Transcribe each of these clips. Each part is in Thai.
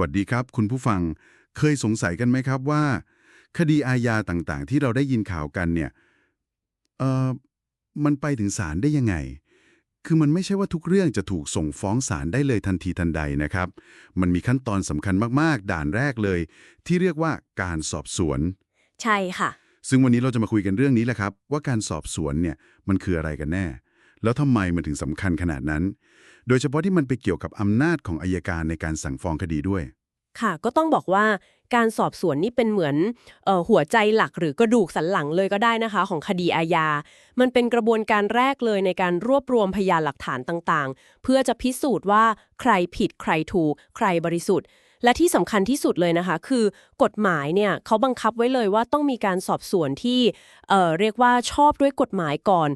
วัสดีครับ คุณผู้ฟังเคยสงสัยกันไหมครับว่า คดีอาญาต่างๆ ที่เราได้ยินข่าวกันเนี่ยเอ่อมันไปถึงศาลได้ยังไง คือมันไม่ใช่ว่าทุกเรื่องจะถูกส่งฟ้องศาลได้เลยทันทีทันใดนะครับ มันมีขั้นตอนสำคัญมากๆ ด่านแรกเลย ที่เรียกว่าการสอบสวน ใช่ค่ะ ซึ่งวันนี้เราจะมาคุยกันเรื่องนี้แหละครับ ว่าการสอบสวนเนี่ยมันคืออะไรกันแน่ แล้วทำไมมันถึงสำคัญขนาดนั้น โดยเฉพาะที่มันไปเกี่ยวกับอำนาจของอายการในการสั่งฟ้องคดีด้วย ค่ะ ก็ต้องบอกว่าการสอบสวนนี่เป็นเหมือนออหัวใจหลักหรือกระดูกสันหลังเลยก็ได้นะคะ ของคดีอาญา มันเป็นกระบวนการแรกเลยในการรวบรวมพยานหลักฐานต่างๆ เพื่อจะพิสูจน์ว่าใครผิดใครถูก ใครบริสุทธิ์ และที่สำคัญที่สุดเลยนะคะ คือกฎหมายเนี่ยเขาบังคับไว้เลยว่าต้องมีการสอบสวนที่เเรียกว่าชอบด้วยกฎหมายก่อน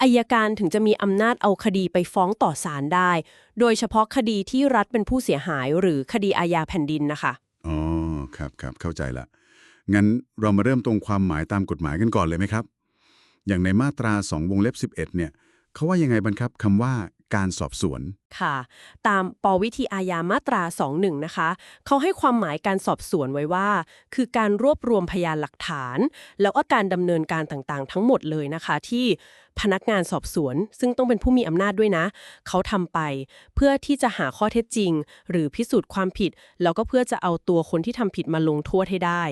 อายการถึงจะมีอำนาจเอาคดีไปฟ้องต่อศาลได้ โดยเฉพาะคดีที่รัฐเป็นผู้เสียหายหรือคดีอาญาแผ่นดินนะคะ อ๋อ ครับครับเข้าใจละ งั้นเรามาเริ่มตรงความหมายตามกฎหมายกันก่อนเลยไหมครับ อย่างในมาตรา 2 วงเล็บ 11 เนี่ยเขาว่ายังไงบังครับคำว่า การสอบสวน ค่ะ ตามปวิธีอาญามาตรา 21 นะคะ เขาให้ความหมายการสอบสวนไว้ว่า คือการรวบรวมพยานหลักฐาน แล้วก็การดำเนินการต่างๆ ทั้งหมดเลยนะคะ ที่พนักงานสอบสวน ซึ่งต้องเป็นผู้มีอำนาจด้วยนะ เขาทำไป เพื่อที่จะหาข้อเท็จจริง หรือพิสูจน์ความผิด แล้วก็เพื่อจะเอาตัวคนที่ทำผิดมาลงโทษให้ได้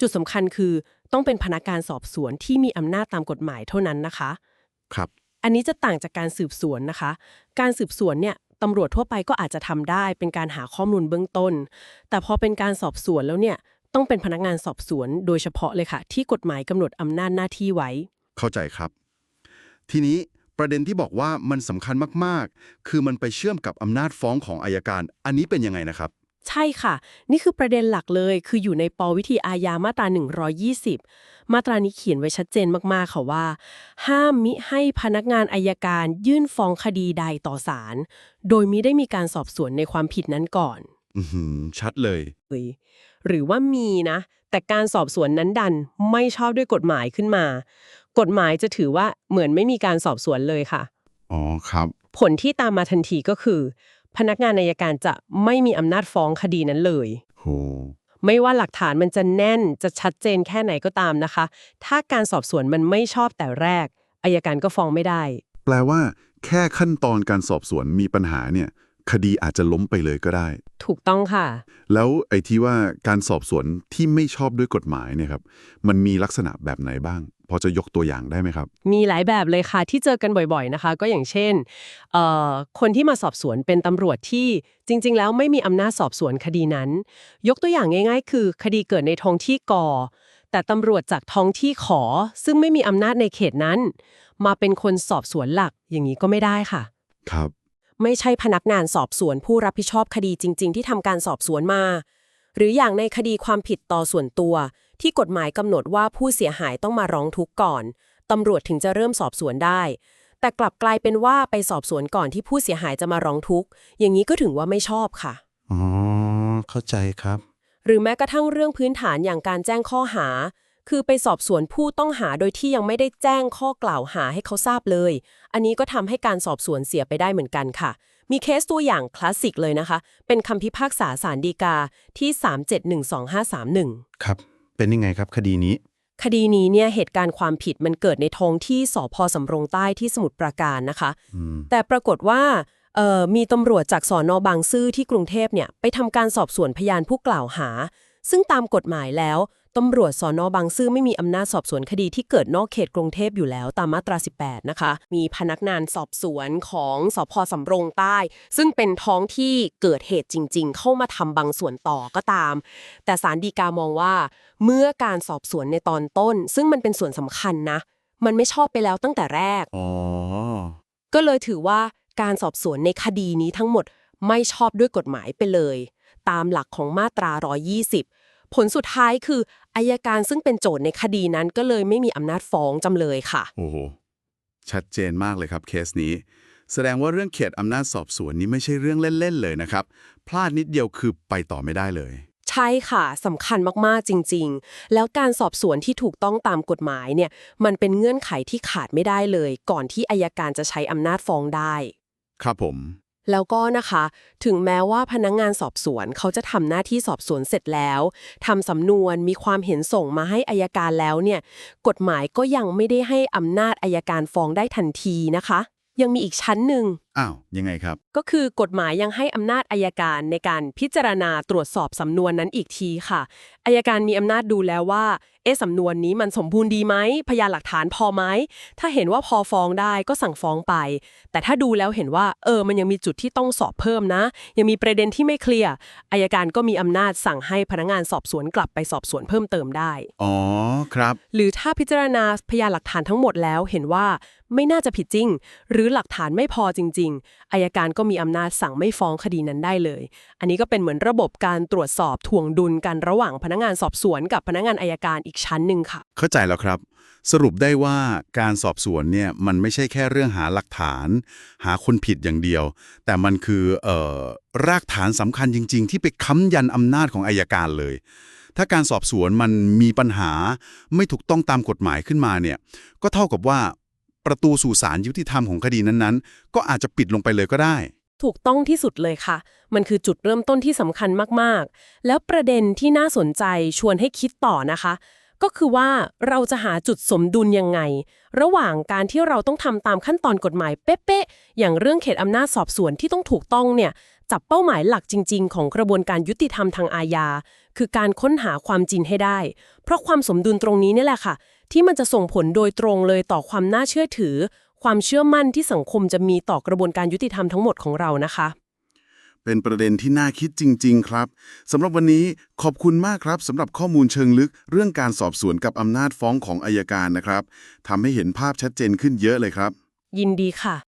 จุดสำคัญคือต้องเป็นพนักงานสอบสวนที่มีอำนาจตามกฎหมายเท่านั้นนะคะ ครับ อันนี้จะต่างจากการสืบสวนนะคะ การสืบสวนเนี่ยตำรวจทั่วไปก็อาจจะทำได้เป็นการหาข้อมูลเบื้องต้น แต่พอเป็นการสอบสวนแล้วเนี่ยต้องเป็นพนักงานสอบสวนโดยเฉพาะเลยค่ะ ที่กฎหมายกำหนดอำนาจหน้าที่ไว้ เข้าใจครับ ทีนี้ประเด็นที่บอกว่ามันสำคัญมากๆ คือมันไปเชื่อมกับอำนาจฟ้องของอายการ อันนี้เป็นยังไงนะครับ ใช่ค่ะ นี่คือประเด็นหลักเลย คืออยู่ในปวิธีอาญามาตรา 120 มาตรานี้เขียนไว้ชัดเจนมากๆ ค่ะว่า ห้ามมิให้พนักงานอายการยื่นฟ้องคดีใดต่อศาลโดยมิได้มีการสอบสวนในความผิดนั้นก่อนอือหือชัดเลยเลย หรือว่ามีนะ แต่การสอบสวนนั้นดันไม่ชอบด้วยกฎหมายขึ้นมา กฎหมายจะถือว่าเหมือนไม่มีการสอบสวนเลยค่ะ อ๋อครับ ผลที่ตามมาทันทีก็คือ พนักงานอัยการจะไม่มีอำนาจฟ้องคดีนั้นเลยโหไม่ว่าหลักฐานมันจะแน่นจะชัดเจนแค่ไหนก็ตามนะคะ ถ้าการสอบสวนมันไม่ชอบแต่แรกอายการก็ฟ้องไม่ได้ แปลว่า แค่ขั้นตอนการสอบสวนมีปัญหาเนี่ย คดีอาจจะล้มไปเลยก็ได้ ถูกต้องค่ะ แล้วไอ้ที่ว่าการสอบสวนที่ไม่ชอบด้วยกฎหมายเนี่ยครับ มันมีลักษณะแบบไหนบ้าง พอจะยกตัวอย่างได้ไหมครับ มีหลายแบบเลยค่ะที่เจอกันบ่อยๆนะคะ ก็อย่างเช่นเอ่อคนที่มาสอบสวนเป็นตำรวจที่จริง ๆ แล้วไม่มีอำนาจสอบสวนคดีนั้น ยกตัวอย่างง่าย ๆ คือคดีเกิดในท้องที่กอแต่ตำรวจจากท้องที่ขอ ซึ่งไม่มีอำนาจในเขตนั้น มาเป็นคนสอบสวนหลักอย่างนี้ก็ไม่ได้ค่ะ ครับ ไม่ใช่พนักงานสอบสวนผู้รับผิดชอบคดีจริง ๆ ที่ทำการสอบสวนมา หรืออย่างในคดีความผิดต่อส่วนตัว ที่กฎหมายกำหนดว่าผู้เสียหายต้องมาร้องทุกข์ก่อนตำรวจถึงจะเริ่มสอบสวนได้ แต่กลับกลายเป็นว่าไปสอบสวนก่อนที่ผู้เสียหายจะมาร้องทุกข์อย่างนี้ก็ถึงว่าไม่ชอบค่ะอ๋อเข้าใจครับ หรือแม้กระทั่งเรื่องพื้นฐานอย่างการแจ้งข้อหา คือไปสอบสวนผู้ต้องหาโดยที่ยังไม่ได้แจ้งข้อกล่าวหาให้เขาทราบเลย อันนี้ก็ทำให้การสอบสวนเสียไปได้เหมือนกันค่ะมีเคสตัวอย่างคลาสสิกเลยนะคะ เป็นคำพิพากษาศาลฎีกาที่ 3712-531 ครับ เป็นยังไงครับคดีนี้ คดีนี้เนี่ยเหตุการณ์ความผิดมันเกิดในท้องที่สพสำโรงใต้ที่สมุทรปราการนะคะอืมแต่ปรากฏว่าเอ่อมีตำรวจจากสอนอบางซื่อที่กรุงเทพเนี่ยไปทำการสอบสวนพยานผู้กล่าวหา ซึ่งตามกฎหมายแล้ว ตำรวจสอนอบางซื่อไม่มีอำนาจสอบสวนคดีที่เกิดนอกเขตกรุงเทพอยู่แล้วตามมาตรา 18 นะคะ มีพนักงานสอบสวนของสพสำโรงใต้ ซึ่งเป็นท้องที่เกิดเหตุจริง ๆ เข้ามาทำบางส่วนต่อก็ตาม แต่ศาลฎีกามองว่า เมื่อการสอบสวนในตอนต้น ซึ่งมันเป็นส่วนสำคัญนะ มันไม่ชอบไปแล้วตั้งแต่แรกอ๋อก็เลยถือว่าการสอบสวนในคดีนี้ทั้งหมดไม่ชอบด้วยกฎหมายไปเลย ตามหลักของมาตรา 120 ผลสุดท้ายคืออายการซึ่งเป็นโจทย์ในคดีนั้นก็เลยไม่มีอำนาจฟ้องจำเลยค่ะ โอ้โห ชัดเจนมากเลยครับเคสนี้ แสดงว่าเรื่องเขตอำนาจสอบสวนนี้ไม่ใช่เรื่องเล่น ๆ เลยนะครับ พลาดนิดเดียวคือไปต่อไม่ได้เลย ใช่ค่ะสำคัญมากๆจริง ๆ แล้วการสอบสวนที่ถูกต้องตามกฎหมายเนี่ย มันเป็นเงื่อนไขที่ขาดไม่ได้เลย ก่อนที่อายการจะใช้อำนาจฟ้องได้ ครับผม แล้วก็นะคะ ถึงแม้ว่าพนักงงานสอบสวนเขาจะทำหน้าที่สอบสวนเสร็จแล้วทำสำนวนมีความเห็นส่งมาให้อายการแล้วเนี่ย กฎหมายก็ยังไม่ได้ให้อำนาจอายการฟ้องได้ทันทีนะคะ ยังมีอีกชั้นหนึ่ง อ้าว ยังไงครับ ก็คือกฎหมายยังให้อำนาจอายการในการพิจารณาตรวจสอบสำนวนนั้นอีกทีค่ะอายการมีอำนาจดูแล้วว่า เอะสำนวนนี้มันสมบูรณ์ดีไหมพยานหลักฐานพอไหมถ้าเห็นว่าพอฟ้องได้ก็สั่งฟ้องไป แต่ถ้าดูแล้วเห็นว่าเออมันยังมีจุดที่ต้องสอบเพิ่มนะ ยังมีประเด็นที่ไม่เคลียร์อายการก็มีอำนาจสั่งให้พนักงานสอบสวนกลับไปสอบสวนเพิ่มเติมได้อ๋อครับ หรือถ้าพิจารณาพยานหลักฐานทั้งหมดแล้วเห็นว่าไม่น่าจะผิดจริง หรือหลักฐานไม่พอจริงๆอายการก็มีอำนาจสั่งไม่ฟ้องคดีนั้นได้เลย อันนี้ก็เป็นเหมือนระบบการตรวจสอบถ่วงดุลกันระหว่างพนักงานสอบสวนกับพนักงานอายการอีกชั้นหนึ่งค่ะ เข้าใจแล้วครับ สรุปได้ว่าการสอบสวนเนี่ยมันไม่ใช่แค่เรื่องหาหลักฐาน หาคนผิดอย่างเดียว แต่มันคือออรากฐานสำคัญจริง ๆ ที่ไปค้ำยันอำนาจของอายการเลยถ้าการสอบสวนมันมีปัญหาไม่ถูกต้องตามกฎหมายขึ้นมาเนี่ย ก็เท่ากับว่า ประตูสู่ศาลยุติธรรมของคดีนั้นๆ ก็อาจจะปิดลงไปเลยก็ได้ ถูกต้องที่สุดเลยค่ะ มันคือจุดเริ่มต้นที่สำคัญมากๆ แล้วประเด็นที่น่าสนใจชวนให้คิดต่อนะคะ ก็คือว่าเราจะหาจุดสมดุลยังไง ระหว่างการที่เราต้องทำตามขั้นตอนกฎหมายเป๊ะๆอย่างเรื่องเขตอำนาจสอบสวนที่ต้องถูกต้องเนี่ย จับเป้าหมายหลักจริง ๆ ของกระบวนการยุติธรรมทางอาญา คือการค้นหาความจริงให้ได้ เพราะความสมดุลตรงนี้นี่แหละค่ะ ที่มันจะส่งผลโดยตรงเลยต่อความน่าเชื่อถือ ความเชื่อมั่นที่สังคมจะมีต่อกระบวนการยุติธรรมทั้งหมดของเรานะคะเป็นประเด็นที่น่าคิดจริง ๆ ครับสำหรับวันนี้ขอบคุณมากครับสำหรับข้อมูลเชิงลึกเรื่องการสอบสวนกับอำนาจฟ้องของอายการนะครับทำให้เห็นภาพชัดเจนขึ้นเยอะเลยครับ ยินดีค่ะ